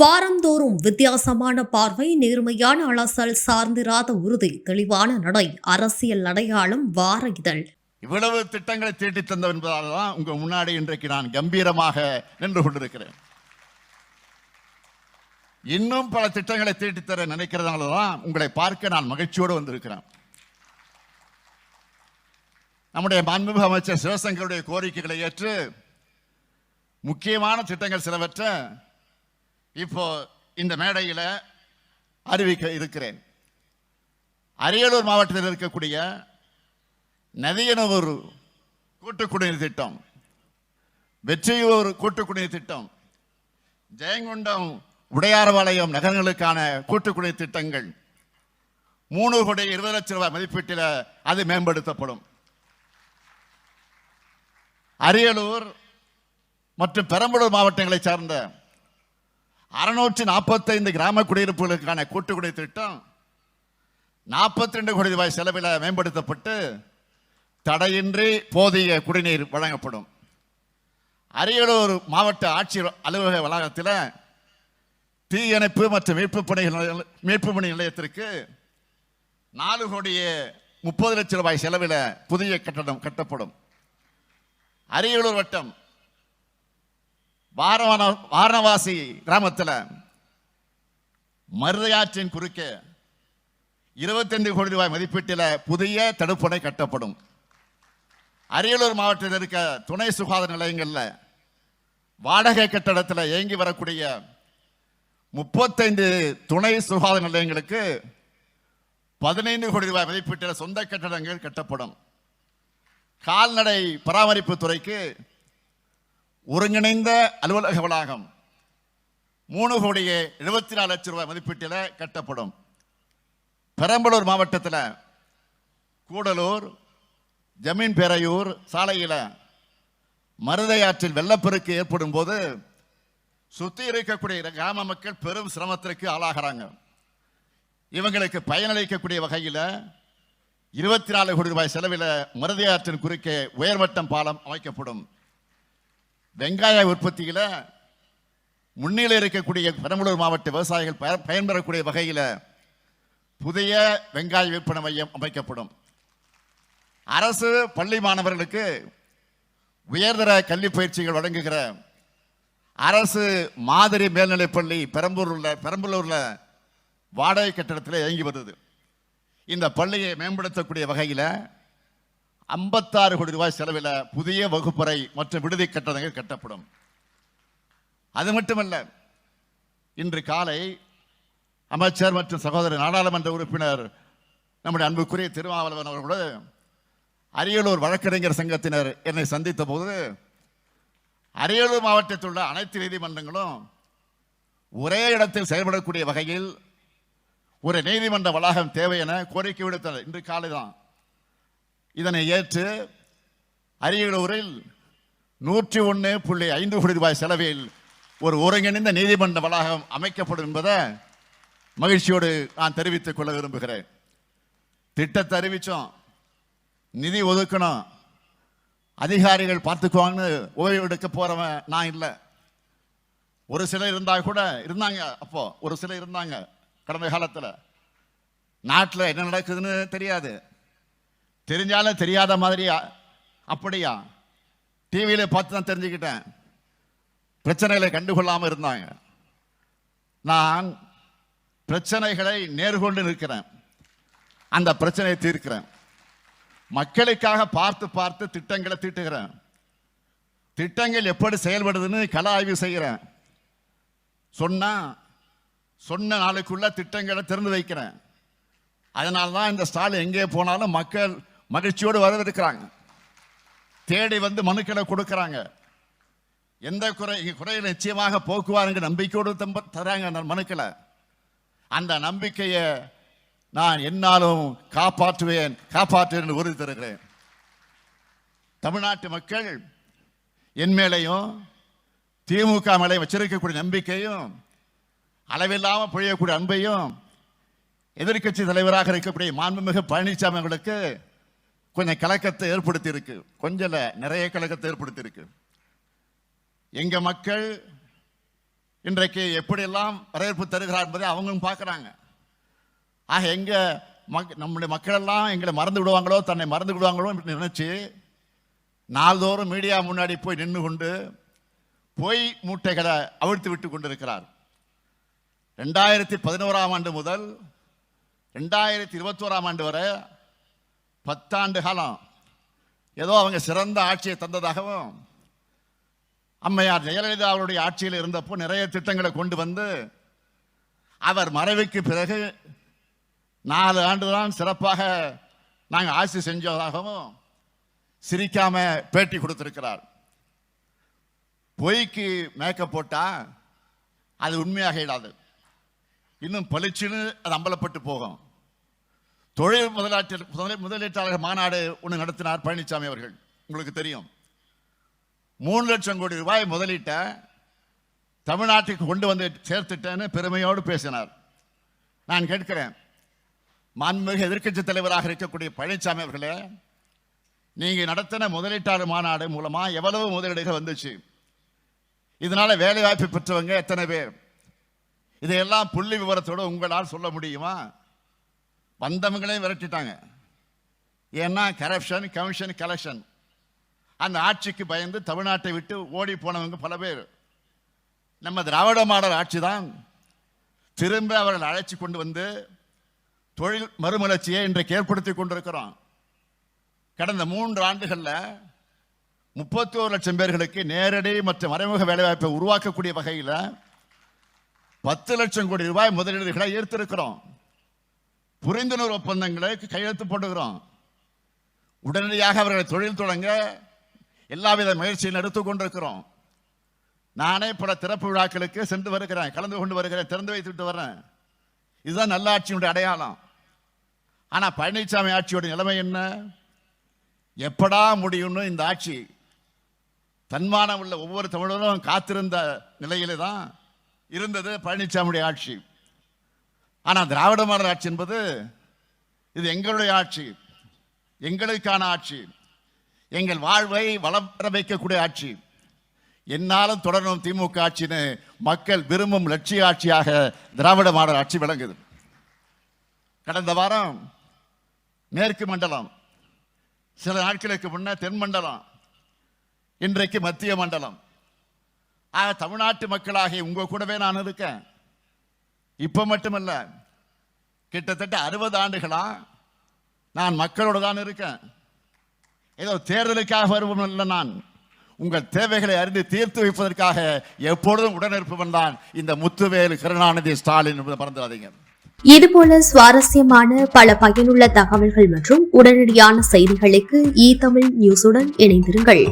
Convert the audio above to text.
வாரந்தோறும் வித்தியாசமான பார்வை நேர்மையான அலசல் சார்ந்திராத உறுதி தெளிவான நடை அரசியல் அடையாளம் வார இதழ். இவ்வளவு திட்டங்களை தீட்டி தந்தவர் என்பதால் தான் உங்க முன்னாடி இன்றைக்கு நான் கம்பீரமாக நின்று கொண்டிருக்கிறேன். இன்னும் பல திட்டங்களை தீட்டித்தர நினைக்கிறதுனால தான் உங்களை பார்க்க நான் மகிழ்ச்சியோடு வந்திருக்கிறேன். நம்முடைய மாண்புமிகு அமைச்சர் சிவசங்கருடைய கோரிக்கைகளை ஏற்று முக்கியமான திட்டங்கள் சிலவற்றை இப்போ இந்த மேடையில் அறிவிக்க இருக்கிறேன். அரியலூர் மாவட்டத்தில் இருக்கக்கூடிய நதியனூர் கூட்டு குடிநீர் திட்டம் வெற்றியூர் கூட்டு குடிநீர் திட்டம் ஜெயங்கொண்டம் உடையார்பாளையம் நகரங்களுக்கான கூட்டு குடிநீர் திட்டங்கள் மூணு கோடி இருபது லட்சம் ரூபாய் மதிப்பீட்டில் அது மேம்படுத்தப்படும். அரியலூர் மற்றும் பெரம்பலூர் மாவட்டங்களை சார்ந்த அறுநூற்றி நாற்பத்தைந்து கிராம குடியிருப்புகளுக்கான கூட்டுக்குடி திட்டம் நாற்பத்தி ரெண்டு கோடி ரூபாய் செலவில் மேம்படுத்தப்பட்டு தடையின்றி போதிய குடிநீர் வழங்கப்படும். அரியலூர் மாவட்ட ஆட்சியர் அலுவலக வளாகத்தில் தீயணைப்பு மற்றும் மீட்பு பணிகள் மீட்பு பணி நிலையத்திற்கு நாலு கோடியே முப்பது லட்சம் ரூபாய் செலவில் புதிய கட்டடம் கட்டப்படும். அரியலூர் வட்டம் வாரண வாரணவாசி கிராமத்தில் மருதையாற்றின் குறுக்கே இருபத்தைந்து கோடி ரூபாய் மதிப்பீட்டில் புதிய தடுப்பணை கட்டப்படும். அரியலூர் மாவட்டத்தில் இருக்க துணை சுகாதார நிலையங்களில் வாடகை கட்டடத்தில் இயங்கி வரக்கூடிய முப்பத்தைந்து துணை சுகாதார நிலையங்களுக்கு பதினைந்து கோடி ரூபாய் மதிப்பீட்டில் சொந்த கட்டடங்கள் கட்டப்படும். கால்நடை பராமரிப்பு துறைக்கு ஒருங்கிணைந்த அலுவலக வளாகம் மூணு கோடியே எழுபத்தி நாலு லட்சம் ரூபாய் மதிப்பீட்டில் கட்டப்படும். பெரம்பலூர் மாவட்டத்தில் கூடலூர் ஜமீன் பேரையூர் சாலையில் மருதையாற்றில் வெள்ளப்பெருக்கு ஏற்படும் போது சுற்றி இருக்கக்கூடிய கிராம மக்கள் பெரும் சிரமத்திற்கு ஆளாகிறாங்க. இவங்களுக்கு பயனளிக்கக்கூடிய வகையில் இருபத்தி நாலு கோடி ரூபாய் செலவில் மருதையாற்றின் குறுக்கே உயர்வட்டம் பாலம் அமைக்கப்படும். வெங்காய உற்பத்தியில் முன்னிலை இருக்கக்கூடிய பெரம்பலூர் மாவட்ட விவசாயிகள் பயன்பெறக்கூடிய வகையில் புதிய வெங்காய விற்பனை மையம் அமைக்கப்படும். அரசு பள்ளி மாணவர்களுக்கு உயர்தர கல்வி பயிற்சிகள் வழங்குகிற அரசு மாதிரி மேல்நிலைப் பள்ளி பெரம்பலூர்ல பெரம்பலூரில் வாடகை கட்டடத்தில் இயங்கி வருது. இந்த பள்ளியை மேம்படுத்தக்கூடிய வகையில் ஐம்பத்தாறு கோடி ரூபாய் செலவில் புதிய வகுப்பறை மற்றும் விடுதி கட்டடங்கள் கட்டப்படும். அது மட்டுமல்ல இன்று காலை அமைச்சர் மற்றும் சகோதரர் நாடாளுமன்ற உறுப்பினர் நம்முடைய அன்புக்குரிய திருமாவளவன் அவர்களோடு அரியலூர் வழக்கறிஞர் சங்கத்தினர் என்னை சந்தித்த போது அரியலூர் மாவட்டத்தில் உள்ள அனைத்து நீதிமன்றங்களும் ஒரே இடத்தில் செயல்படக்கூடிய வகையில் ஒரு நீதிமன்ற வளாகம் தேவை என கோரிக்கை விடுத்தனர் இன்று காலை தான் இதனை ஏற்று அரியலூரில் நூற்றி ஒன்று புள்ளி ஐந்து கோடி ரூபாய் செலவில் ஒரு ஒருங்கிணைந்த நீதிமன்ற வளாகம் அமைக்கப்படும் என்பதை மகிழ்ச்சியோடு நான் தெரிவித்துக் கொள்ள விரும்புகிறேன். திட்டத்தை அறிவித்தோம் நிதி ஒதுக்கணும். அதிகாரிகள் பார்த்துக்குவாங்கன்னு ஓய்வு எடுக்க போகிறவன் நான் இல்லை. ஒரு சிலர் இருந்தால் கூட இருந்தாங்க அப்போ ஒரு சிலர் இருந்தாங்க. கடந்த காலத்தில். நாட்டில் என்ன நடக்குதுன்னு தெரியாது. தெரிஞ்சாலும் தெரியாத மாதிரியா அப்படியா? டிவியில் பார்த்து தான் தெரிஞ்சுக்கிட்டேன். பிரச்சனைகளை கண்டுகொள்ளாமல் இருந்தாங்க. நான் பிரச்சனைகளை நேர்கொண்டு நிற்கிறேன். அந்த பிரச்சனையை தீர்க்கிறேன். மக்களுக்காக பார்த்து பார்த்து திட்டங்களை தீட்டுகிறேன். திட்டங்கள் எப்படி செயல்படுதுன்னு கள ஆய்வு செய்கிறேன். சொன்னால் சொன்ன நாளுக்குள்ள திட்டங்களை திறந்து வைக்கிறேன். அதனால தான் இந்த ஸ்டாலின் எங்கே போனாலும் மக்கள் மகிழ்ச்சியோடு வரவிருக்கிறாங்க. தேடி வந்து மனுக்களை கொடுக்குறாங்க. எந்த குறை குறையில் குறையை நிச்சயமாக போக்குவாருங்க நம்பிக்கையோடு தம்ப தராங்க அந்த மனுக்களை. அந்த நம்பிக்கையை நான் என்னாலும் காப்பாற்றுவேன் காப்பாற்றுவேன் என்று உறுதி தருகிறேன். தமிழ்நாட்டு மக்கள் என் மேலையும் திமுக மேலையும் வச்சிருக்கக்கூடிய நம்பிக்கையும் அளவில்லாமல் பொழியக்கூடிய அன்பையும் எதிர்க்கட்சி தலைவராக இருக்கக்கூடிய மாண்புமிகு பழனிசாமி அவர்களுக்கு கொஞ்சம் கலக்கத்தை ஏற்படுத்தியிருக்கு. கொஞ்சல கொஞ்சம் நிறைய கலக்கத்தை ஏற்படுத்தியிருக்கு. எங்க மக்கள் இன்றைக்கு எப்படியெல்லாம் வரவேற்பு தருகிறார் என்பதை அவங்களும் பார்க்குறாங்க. ஆக எங்க மக் நம்முடைய மக்கள் எல்லாம் எங்களை மறந்து விடுவாங்களோ தன்னை மறந்து விடுவாங்களோ என்று நினைச்சு நாள்தோறும் மீடியா முன்னாடி போய் நின்று கொண்டு பொய் மூட்டைகளை அவிழ்த்து விட்டு கொண்டிருக்கிறார். ரெண்டாயிரத்தி பதினோராம் ஆண்டு முதல் ரெண்டாயிரத்தி இருபத்தோராம் ஆண்டு வரை பத்தாண்டு காலம். ஏதோ அவங்க சிறந்த ஆட்சியை தந்ததாகவும் அம்மையார் ஜெயலலிதா அவருடைய ஆட்சியில் இருந்தப்போ நிறைய திட்டங்களை கொண்டு வந்து அவர் மறைவுக்கு பிறகு நாலு ஆண்டு தான் சிறப்பாக நாங்கள் ஆட்சி செஞ்சதாகவும் சிரிக்காம பேட்டி கொடுத்திருக்கிறார். பொய்க்கு மேக்கப் போட்டால் அது உண்மையாக இடாது. இன்னும் பளிச்சுன்னு அது அம்பலப்பட்டு போகும். தொழில் முதலாற்ற முதலீட்டாளர் மாநாடு ஒன்று நடத்தினார் பழனிசாமி அவர்கள். உங்களுக்கு தெரியும். மூணு லட்சம் கோடி ரூபாய் முதலீட்டை தமிழ்நாட்டுக்கு கொண்டு வந்து சேர்த்துட்டேன்னு பெருமையோடு பேசினார். நான் கேட்கிறேன் மாண்புமிகு எதிர்க்கட்சி தலைவராக இருக்கக்கூடிய பழனிசாமி அவர்களே நீங்கள் நடத்தின முதலீட்டாளர் மாநாடு மூலமாக எவ்வளவு முதலீடுகள் வந்துச்சு? இதனால் வேலைவாய்ப்பு பெற்றவங்க எத்தனை பேர்? இதையெல்லாம் புள்ளி விவரத்தோடு உங்களால் சொல்ல முடியுமா? வந்தவங்களையும் விரட்டிட்டாங்க. ஏன்னா கரப்ஷன் கமிஷன் கலெக்ஷன் அந்த ஆட்சிக்கு பயந்து தமிழ்நாட்டை விட்டு ஓடி போனவங்க பல பேர். நம்ம திராவிட மாடல் ஆட்சி தான். திரும்ப அவர்கள் அழைச்சி கொண்டு வந்து தொழில் மறுமலர்ச்சியை இன்றைக்கு ஏற்படுத்தி கொண்டிருக்கிறோம். கடந்த மூன்று ஆண்டுகளில் முப்பத்தி ஒரு லட்சம் பேர்களுக்கு நேரடி மற்றும் மறைமுக வேலைவாய்ப்பை உருவாக்கக்கூடிய வகையில் பத்து லட்சம் கோடி ரூபாய் முதலீடுகளை ஈர்த்திருக்கிறோம். புரிந்துணர்வு ஒப்பந்தங்களை கையெழுத்து போட்டுக்கிறோம். உடனடியாக அவர்களை தொழில் தொடங்க எல்லாவித முயற்சியும் எடுத்துக் கொண்டிருக்கிறோம். நானே பல திறப்பு விழாக்களுக்கு சென்று வருகிறேன் கலந்து கொண்டு வருகிறேன் திறந்து வைத்துட்டு வர்றேன். இதுதான் நல்லாட்சியினுடைய அடையாளம். ஆனால் பழனிசாமி ஆட்சியோட நிலைமை என்ன? எப்படா முடியும்னு இந்த ஆட்சி? தன்மானம் உள்ள ஒவ்வொரு தமிழரும் காத்திருந்த நிலையிலே தான் இருந்தது பழனிசாமியுடைய ஆட்சி. ஆனால் திராவிட மாடல் ஆட்சி என்பது இது எங்களுடைய ஆட்சி. எங்களுக்கான ஆட்சி. எங்கள் வாழ்வை வளம் வைக்கக்கூடிய ஆட்சி. என்னாலும் தொடரும் திமுக ஆட்சின்னு மக்கள் விரும்பும் லட்சிய ஆட்சியாக திராவிட மாடல் ஆட்சி விளங்குது. கடந்த வாரம் மேற்கு மண்டலம் சில நாட்களுக்கு முன்ன தென் மண்டலம் இன்றைக்கு மத்திய மண்டலம். ஆக தமிழ்நாட்டு மக்களாகிய உங்கள் கூடவே நான் இருக்கேன். இப்போ மட்டுமல்ல கிட்டத்தட்ட அறுபது ஆண்டுகளா நான் மக்களோடு தான் இருக்கேன். ஏதோ தேர்தலுக்காக வருவோம் இல்லை நான். உங்கள் தேவைகளை அறிந்து தீர்த்து வைப்பதற்காக எப்பொழுதும் உடனிருப்பவன் தான் இந்த முத்துவேலு கருணாநிதி ஸ்டாலின் என்பதை மறந்துடாதீங்க. இதுபோல சுவாரஸ்யமான பல பயனுள்ள தகவல்கள் மற்றும் உடனடியான செய்திகளுக்கு இ தமிழ் நியூஸுடன் இணைந்திருங்கள்.